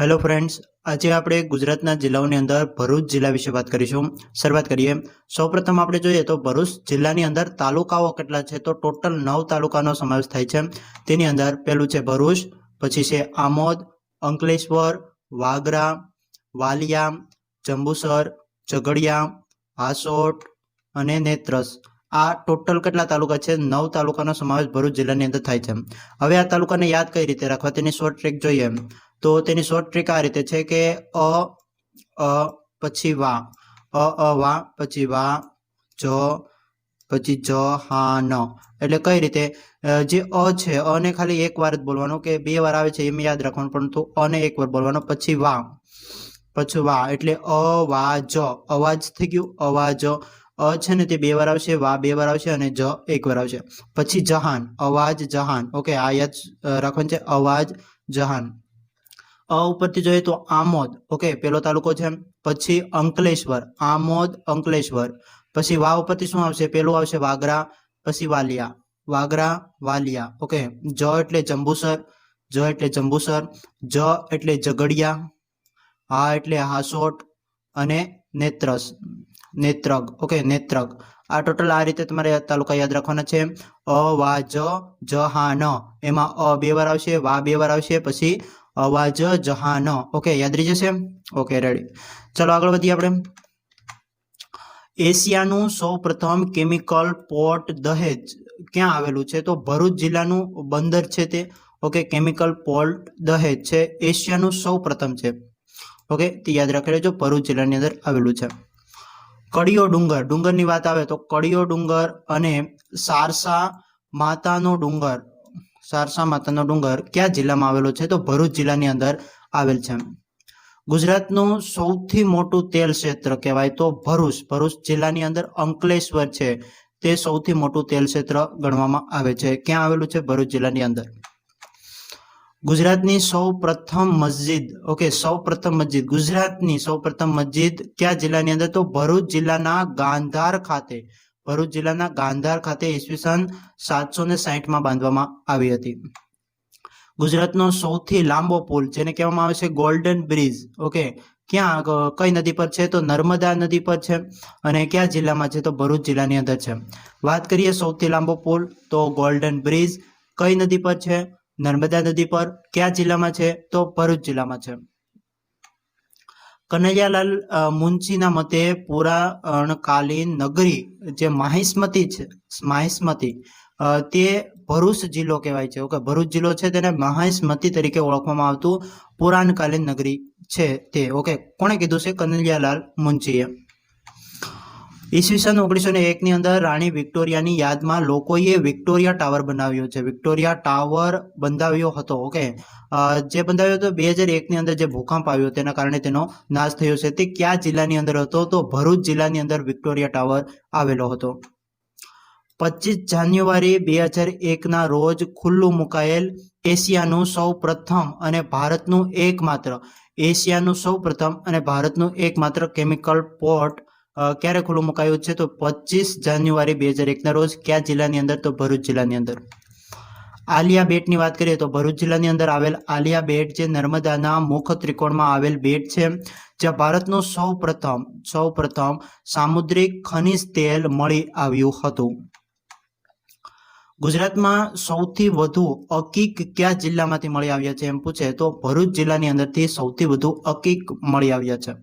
Hello friends આજે આપણે ગુજરાતના જિલ્લાઓની અંદર ભરૂચ જિલ્લા વિશે વાત કરીશું. શરૂઆત કરીએ. સૌપ્રથમ આપણે જોઈએ તો ભરૂચ જિલ્લાની અંદર તાલુકાઓ કેટલા છે? તો ટોટલ નવ તાલુકાનો સમાવેશ થાય છે. તેની અંદર પહેલું છે ભરૂચ, પછી છે આમોદ, અંકલેશ્વર, વાગરા, વાલિયા, જંબુસર, ઝઘડિયા, હાસોટ અને નેત્રસ. આ ટોટલ કેટલા તાલુકા છે? નવ તાલુકાનો સમાવેશ ભરૂચ જિલ્લાની અંદર થાય છે. હવે આ તાલુકાને યાદ કઈ રીતે રાખવા? તેની શોર્ટ ટ્રેક જોઈએ. તો તેની શોર્ટ ટ્રીક આ રીતે છે કે અ અ, પછી વા. અ અ, વા, પછી વા, જ, પછી જ, હા, ન. એટલે કઈ રીતે? જે અ છે અ ને ખાલી એક વાર જ બોલવાનું કે બે વાર આવે છે એમ યાદ રાખવાનું, પરંતુ અને એક વાર બોલવાનો, પછી વા. પછી વા, એટલે અ, વા, જ. અવાજ થઈ ગયું અવાજ અ છે ને તે બે વાર આવશે, વા બે વાર આવશે અને જ એક વાર આવશે. પછી જહાન, અવાજ જહાન. ઓકે, આ યાદ રાખવાનું છે, અવાજ જહાન. અ ઉપરથી જોઈએ તો આમોદ. ઓકે, પેલો તાલુકો છે પછી અંકલેશ્વર. આમોદ, અંકલેશ્વર. પછી વા ઉપરથી શું આવશે? પેલું આવશે વાગરા, પછી વાલિયા. વાગરા, વાલિયા. ઓકે, જ એટલે જંબુસર, જ એટલે જંબુસર, જ એટલે ઝઘડિયા હા એટલે હાસોટ અને નેત્રસ, નેત્રગ. ઓકે, નેત્રગ. આ ટોટલ આ રીતે તમારે તાલુકા યાદ રાખવાના છે અ, વા, જ જ, હા, ન. એમાં અ બે વાર આવશે, વા બે વાર આવશે, પછી અવાજ જહાન. ઓકે યાદ રહી જશે? ઓકે રેડી ચલો આગળ વધીએ આપણે. એશિયાનું સૌ પ્રથમ કેમિકલ પોર્ટ દહેજ ક્યાં આવેલું છે? તો ભરૂચ જિલ્લાનું બંદર છે તે. ઓકે કેમિકલ પોર્ટ દહેજ છે. એશિયાનું સૌ પ્રથમ છે. ઓકે તે યાદ રાખી લેજો, ભરૂચ જિલ્લાની અંદર આવેલું છે. કડિયો ડુંગર. ડુંગરની વાત આવે તો કડિયો ડુંગર અને સારસા માતાનો ડુંગર. સારસા માતાનો ડુંગર કયા જિલ્લામાં આવેલો છે? તો ભરૂચ જિલ્લાની અંદર આવેલ છે. ગુજરાતનું સૌથી મોટું તેલ ક્ષેત્ર કહેવાય તો ભરૂચ. ભરૂચ જિલ્લાની અંદર અંકલેશ્વર છે. તે સૌથી મોટું તેલ ક્ષેત્ર ગણવામાં આવે છે. ક્યાં આવેલું છે? ભરૂચ જિલ્લાની અંદર. ગુજરાતની સૌ પ્રથમ મસ્જિદ. ઓકે સૌ પ્રથમ મસ્જિદ. ગુજરાતની સૌ પ્રથમ મસ્જિદ કયા જિલ્લાની અંદર? તો ભરૂચ જિલ્લાના ગાંધાર ખાતે. ભરૂચ જિલ્લાના ગાંધાર ખાતે ઈસવીસન સાતસો ને સાહીઠમાં બાંધવામાં આવી હતી. ગુજરાતનો સૌથી લાંબો પુલ, જેને કહેવામાં આવે છે ગોલ્ડન બ્રિજ ઓકે? ક્યાં કઈ નદી પર છે? તો નર્મદા નદી પર છે. અને કયા જિલ્લામાં છે? તો ભરૂચ જિલ્લાની અંદર છે. વાત કરીએ સૌથી લાંબો પુલ, તો ગોલ્ડન બ્રિજ કઈ નદી પર છે? નર્મદા નદી પર. કયા જિલ્લામાં છે? તો ભરૂચ જિલ્લામાં છે. કનૈયાલાલ મુનશીના મતે પુરાણકાલીન નગરી જે માહિસ્મતી છે માહિસ્મતી તે ભરૂચ જિલ્લો કહેવાય છે. ઓકે, ભરૂચ જિલ્લો છે તેને માહિસ્મતી તરીકે ઓળખવામાં આવતું પુરાણકાલીન નગરી છે તે. ઓકે, કોણે કીધું છે? કનૈયાલાલ મુનશીએ. ઈસવીસન ઓગણીસો ને એકની અંદર રાણી વિક્ટોરિયાની યાદમાં લોકોએ વિક્ટોરિયા ટાવર બનાવ્યો છે. વિક્ટોરિયા ટાવર બંધાવ્યો હતો, ઓકે? જે બંધાવ્યો હતો બે હજાર એકની અંદર જે ભૂકંપ આવ્યો તેના કારણે તેનો નાશ થયો છે. તે કયા જિલ્લાની અંદર હતો? તો ભરૂચ જિલ્લાની અંદર વિક્ટોરિયા ટાવર આવેલો હતો. પચીસ જાન્યુઆરી બે હજાર એકના રોજ ખુલ્લું મુકાયેલ એશિયાનું સૌ પ્રથમ અને ભારતનું એકમાત્ર, એશિયાનું સૌ પ્રથમ અને ભારતનું એકમાત્ર કેમિકલ પોર્ટ ક્યારે ખુલ્લું મુકાયું છે? તો પચીસ જાન્યુઆરી બે હજાર એકના રોજ કયા જિલ્લાની અંદર? તો ભરૂચ જિલ્લાની અંદર. આલિયા બેટની વાત કરીએ તો ભરૂચ જિલ્લાની અંદર આવેલ આલિયા બેટ જે નર્મદાના મુખ ત્રિકોણમાં આવેલ બેટ છે, જ્યાં ભારતનું સૌ પ્રથમ સૌ પ્રથમ સામુદ્રિક ખનિજ તેલ મળી આવ્યું હતું. ગુજરાતમાં સૌથી વધુ અકીક કયા જિલ્લામાંથી મળી આવ્યા છે એમ પૂછે તો ભરૂચ જિલ્લાની અંદરથી સૌથી વધુ અકીક મળી આવ્યા છે.